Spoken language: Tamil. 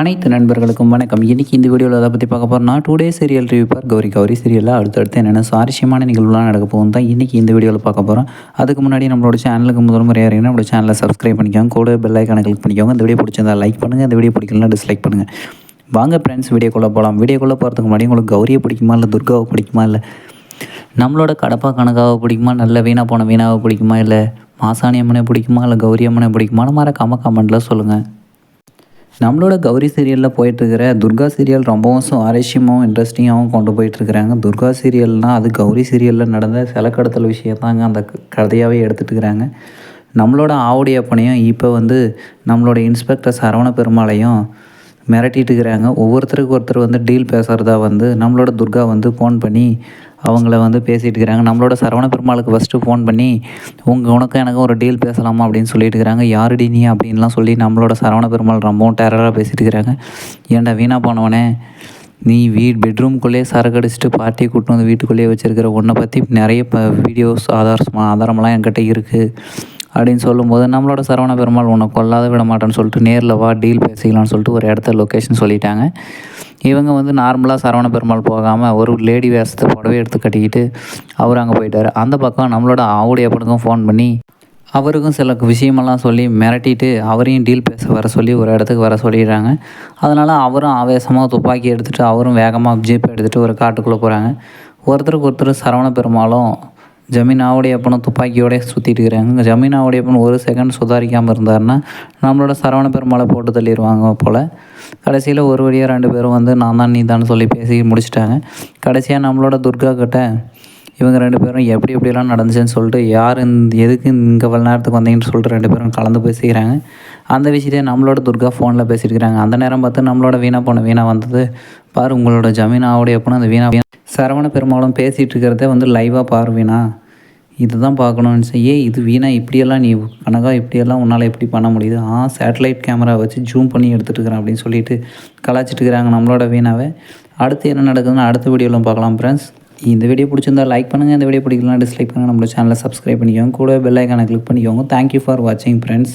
அனைத்து நண்பர்களுக்கும் வணக்கம். இன்றைக்கி இந்த வீடியோவில் அதை பற்றி பார்க்க போகிறோம்னா today serial review for Gowri Gowri சீரியலில் அடுத்தடுத்து என்னென்ன சுவாரஸ்யமான நிகழ்வுலாம் நடக்க போகும் தான் இன்றைக்கி இந்த வீடியோவில் பார்க்க போகிறோம் அதுக்கு முன்னாடி நம்மளோட சேனலுக்கு முதல் முறையாக இருக்கீங்கன்னா நம்மளோட சேனலை சப்ஸ்கிரைப் பண்ணிக்கோங்க. கூட பெல் ஐக்கான கிளிக் பண்ணிக்கோங்க. இந்த வீடியோ பிடிச்சிருந்தா லைக் பண்ணுங்கள் இந்த வீடியோ பிடிக்கலாம் டிஸ்லைக் பண்ணுங்கள் வாங்க ஃப்ரெண்ட்ஸ் வீடியோக்குள்ளே போகலாம் வீடியோக்குள்ளே போகிறதுக்கு முன்னாடி உங்களுக்கு கௌரியை பிடிக்குமா இல்லை துர்காவை பிடிக்குமா இல்லை? நம்மளோட கடப்பா கணக்காவை பிடிக்குமா? நல்ல வீணாக போன வீணாவை பிடிக்குமா இல்லை? மாசாணி அம்மனை பிடிக்குமா? இல்லை கௌரி அம்மனை பிடிக்குமான்னு கம கமெண்ட்டில் சொல்லுங்கள் நம்மளோட கௌரி சீரியலில் போயிட்டுருக்கிற துர்கா சீரியல் ரொம்பவும் சுவாரஸ்யமாகவும் இன்ட்ரெஸ்டிங்காகவும் கொண்டு போயிட்டுருக்கிறாங்க. துர்கா சீரியல்னால் அது கௌரி சீரியலில் நடந்த சிலக்கடத்தல் விஷயத்தாங்க அந்த க- கதையாகவே எடுத்துகிட்டு இருக்கிறாங்க நம்மளோட ஆவுடைய அப்பனையும் இப்போ வந்து நம்மளோட இன்ஸ்பெக்டர் சரவண பெருமாளையும் மிரட்டிட்டு இருக்கிறாங்க ஒவ்வொருத்தருக்கு ஒருத்தர் வந்து டீல் பேசுகிறதா வந்து நம்மளோட துர்கா வந்து ஃபோன் பண்ணி அவங்கள வந்து பேசிகிட்டு இருக்கிறாங்க. நம்மளோட சரவண பெருமாளுக்கு ஃபஸ்ட்டு ஃபோன் பண்ணி உங்கள் உனக்கு எனக்கும் ஒரு டீல் பேசலாமா? அப்படின்னு சொல்லிட்டு இருக்கிறாங்க. யாருடி நீ? அப்படின்லாம் சொல்லி நம்மளோட சரவண பெருமாள் ரொம்பவும் டெரராக பேசிகிட்டு இருக்கிறாங்க. ஏன்டா வீணாக போனவனே? நீ வீட் பெட்ரூம்குள்ளேயே சரக்கு அடிச்சுட்டு பார்ட்டி கூட்டு வந்து வீட்டுக்குள்ளேயே வச்சுருக்கிற உன்னை பற்றி நிறைய இப்போ வீடியோஸ் ஆதாரமாக ஆதாரமெல்லாம் என்கிட்ட இருக்குது அப்படின்னு சொல்லும்போது நம்மளோட சரவண பெருமாள் உன்னை கொல்லாத விட மாட்டேன்னு சொல்லிட்டு நேரில் வா டீல் பேசிக்கலாம்னு சொல்லிட்டு ஒரு இடத்த லொக்கேஷன் சொல்லிட்டாங்க. இவங்க வந்து நார்மலாக சரவண பெருமாள் போகாமல் ஒரு லேடி வேஷத்தை புடவை எடுத்து கட்டிக்கிட்டு அவர் அங்கே போயிட்டார். அந்த பக்கம் நம்மளோட ஆவுடைய படக்கும் ஃபோன் பண்ணி அவருக்கும் சில விஷயமெல்லாம் சொல்லி மிரட்டிட்டு அவரையும் டீல் பேச வர சொல்லி ஒரு இடத்துக்கு வர சொல்லிடுறாங்க. அதனால் அவரும் ஆவேசமாக துப்பாக்கி எடுத்துகிட்டு அவரும் வேகமாக ஜீப் எடுத்துகிட்டு ஒரு காட்டுக்குள்ளே போகிறாங்க ஒருத்தருக்கு ஒருத்தர் சரவண பெருமாளும் ஜமீனாவுடைய அப்பனும் துப்பாக்கியோட சுற்றிட்டு இருக்கிறாங்க. ஜமீனாவுடைய அப்பன் ஒரு செகண்ட் சுதாரிக்காமல் இருந்தாருன்னா நம்மளோட சரவண பெருமாளை போட்டு தள்ளிடுவாங்க போல். கடைசியில் ஒரு வழியாக ரெண்டு பேரும் வந்து நான் தான் நீ தான் சொல்லி பேசி முடிச்சிட்டாங்க. கடைசியாக நம்மளோட துர்கா கிட்ட இவங்க ரெண்டு பேரும் எப்படி எப்படிலாம் நடந்துச்சுன்னு சொல்லிட்டு யார் இந்த எதுக்கு இங்கே இவ்வளோ நேரத்துக்கு வந்தீங்கன்னு சொல்லிட்டு ரெண்டு பேரும் கலந்து பேசிக்கிறாங்க. அந்த விஷயத்தையே நம்மளோட துர்கா ஃபோனில் பேசிட்டு இருக்கிறாங்க. அந்த நேரம் பார்த்து நம்மளோட வீணா போன வீணா வந்தது. பாரு உங்களோட ஜமீனாவுடைய அப்பனும் அந்த வீணா சரவண பெருமாளும் பேசிகிட்டு இருக்கிறதே வந்து லைவாக பார்வீனா இது இதுதான் பார்க்கணும்னு சொல்லி ஏய் இது வீணா இப்படியெல்லாம் நீ கனகா இப்படியெல்லாம் உன்னால் எப்படி பண்ண முடியுது? ஆ சேட்டலைட் கேமரா வச்சு ஜூம் பண்ணி எடுத்துகிட்டு இருக்கிறேன் அப்படின்னு சொல்லிட்டு கலாச்சிட்டு இருக்கிறாங்க நம்மளோட வீணாவை. அடுத்து என்ன நடக்குதுன்னு அடுத்த வீடியோவில் பார்க்கலாம் ஃப்ரெண்ட்ஸ் இந்த வீடியோ பிடிச்சிருந்தா லைக் பண்ணுங்கள் இந்த வீடியோ பிடிக்கலாம் டிஸ்லைக் பண்ணுங்கள் நம்மளோட சேனலை சப்ஸ்கிரைப் பண்ணிக்கோங்க. கூட பெல் ஐக்கானை கிளிக் பண்ணிக்கோங்க. தேங்க்யூ ஃபார் வாட்சிங் ஃப்ரெண்ட்ஸ்